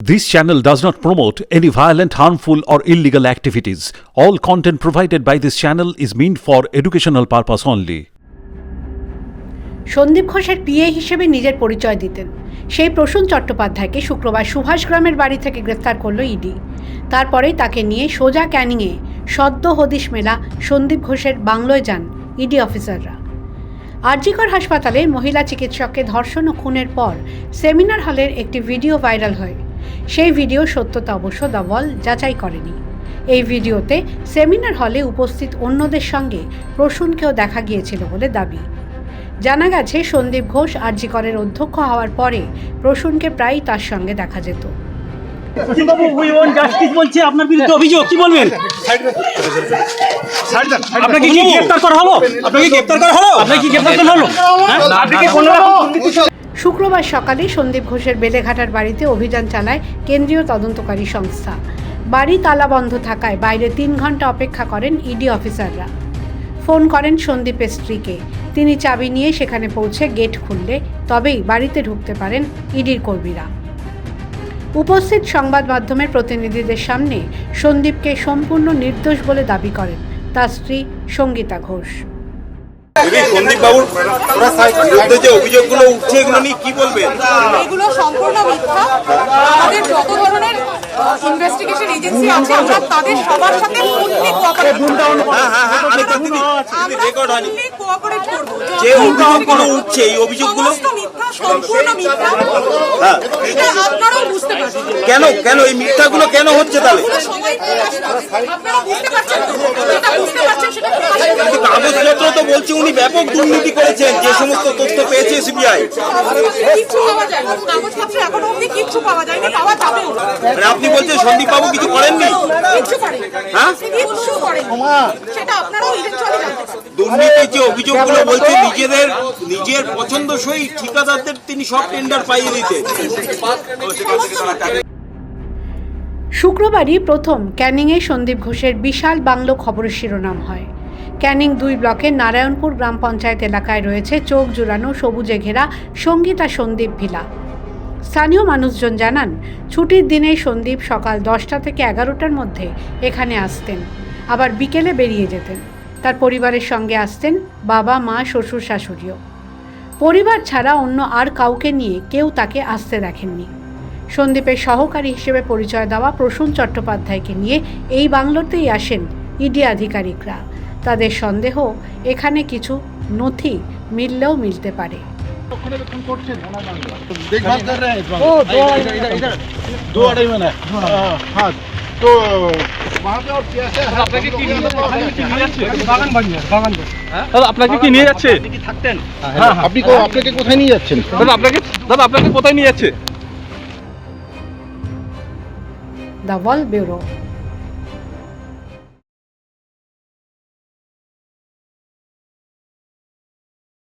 This channel does not promote any violent, harmful, or illegal activities. All content provided by this channel is meant for educational purpose only. Sandeep ঘোষের PA হিসেবে নিজের পরিচয় দিতেন সেই প্রসূন চট্টোপাধ্যায়কে শুক্রবার সুভাষ গ্রামের বাড়ি থেকে গ্রেফতার করল ইডি তারপরেই তাকে নিয়ে সোজা ক্যানিংয়ে সদ্য হদিশ মেলা সন্দীপ ঘোষের বাংলোয় যান ইডি অফিসাররা আরজিকর হাসপাতালে মহিলা চিকিৎসককে ধর্ষণ ও খুনের পর সেমিনার হলের একটি ভিডিও ভাইরাল হয় সেই ভিডিও সত্যতা অবশ্য দ্য ওয়াল যাচাই করেনি এই ভিডিওতে সেমিনার হলে উপস্থিত অন্যদের সঙ্গে প্রসূনকেও দেখা গিয়েছিল বলে দাবি জানা গেছে সন্দীপ ঘোষ আরজিকরের অধ্যক্ষ হওয়ার পরে প্রসূনকে প্রায়ই তার সঙ্গে দেখা যেত বাবু উই ওয়ান্ট জাস্টিস বলছে আপনার বিরুদ্ধে অভিযোগ কি বলবেন আপনাকে কি গ্রেফতার করা হলো আপনাকে গ্রেফতার করা হলো আপনাকে কি গ্রেফতার করা হলো হ্যাঁ? আপনি কোনো রকম শুক্রবার সকালে সন্দীপ ঘোষের বেলেঘাটার বাড়িতে অভিযান চালায় কেন্দ্রীয় তদন্তকারী সংস্থা। বাড়ি তালা বন্ধ থাকায় বাইরে তিন ঘণ্টা অপেক্ষা করেন ইডি অফিসাররা। ফোন করেন সন্দীপের স্ত্রীকে। তিনি চাবি নিয়ে সেখানে পৌঁছে গেট খুললে তবেই বাড়িতে ঢুকতে পারেন ইডির কর্মীরা। উপস্থিত সংবাদ মাধ্যমের প্রতিনিধিদের সামনে সন্দীপকে সম্পূর্ণ নির্দোষ বলে দাবি করেন তার স্ত্রী সঙ্গীতা ঘোষ। দিদি সন্দীপ বাবুর বিরুদ্ধে যে অভিযোগগুলো উঠছে এগুলো নিয়ে কি বলবেন এগুলো সম্পূর্ণ মিথ্যা। আমাদের যত ধরনের ইনভেস্টিগেশন এজেন্সি আছে আমরা তাদের সবার সাথে ফুললি কোঅপারেট হ্যাঁ হ্যাঁ হ্যাঁ আরেকটা দিদি দিদি রেকর্ড হয়নি। যে অভিযোগগুলো উঠছে এই অভিযোগগুলো হ্যাঁ। কেন? কেন? এই মিথ্যাগুলো কেন হচ্ছে তাহলে? কাগজপত্র তো বলছে উনি ব্যাপক দুর্নীতি করেছেন। যে সমস্ত তথ্য পেয়েছে সিবিআই। মানে আপনি বলছেন সন্দীপ বাবু কিছু করেননি? হ্যাঁ? সেটা আপনারাও জানতে যে অভিযোগগুলো বলছে নিজেদের নিজের পছন্দসই ঠিকাদারদের তিনি সব টেন্ডার পাইয়ে দিতেন শুক্রবারই প্রথম ক্যানিংয়ে সন্দীপ ঘোষের বিশাল বাংলো খবরের শিরোনাম হয়। ক্যানিং দুই ব্লকের নারায়ণপুর গ্রাম পঞ্চায়েত এলাকায় রয়েছে চোখ জুড়ানো সবুজে ঘেরা সঙ্গীতা সন্দীপ ভিলা। স্থানীয় মানুষজন জানান ছুটির দিনে সন্দীপ সকাল দশটা থেকে এগারোটার মধ্যে এখানে আসতেন আবার বিকেলে বেরিয়ে যেতেন। তার পরিবারের সঙ্গে আসতেন বাবা মা শ্বশুর শাশুড়িও। পরিবার ছাড়া অন্য আর কাউকে নিয়ে কেউ তাকে আসতে দেখেননি। সন্দীপের সহকারী হিসেবে পরিচয় দেওয়া প্রসূন চট্টোপাধ্যায়কে নিয়ে এই বাংলোতেই আসেন ইডি আধিকারিকরা। তাদের সন্দেহ এখানে কিছু নথি মিললেও মিলতে পারে। তো হ্যাঁ? আপনাকে কি নিয়ে যাচ্ছে? আপনি হ্যাঁ, হ্যাঁ। আপনাকে কোথায় নিয়ে যাচ্ছেন? দাদা আপনাকে দাদা আপনাকে কোথায় নিয়ে যাচ্ছে?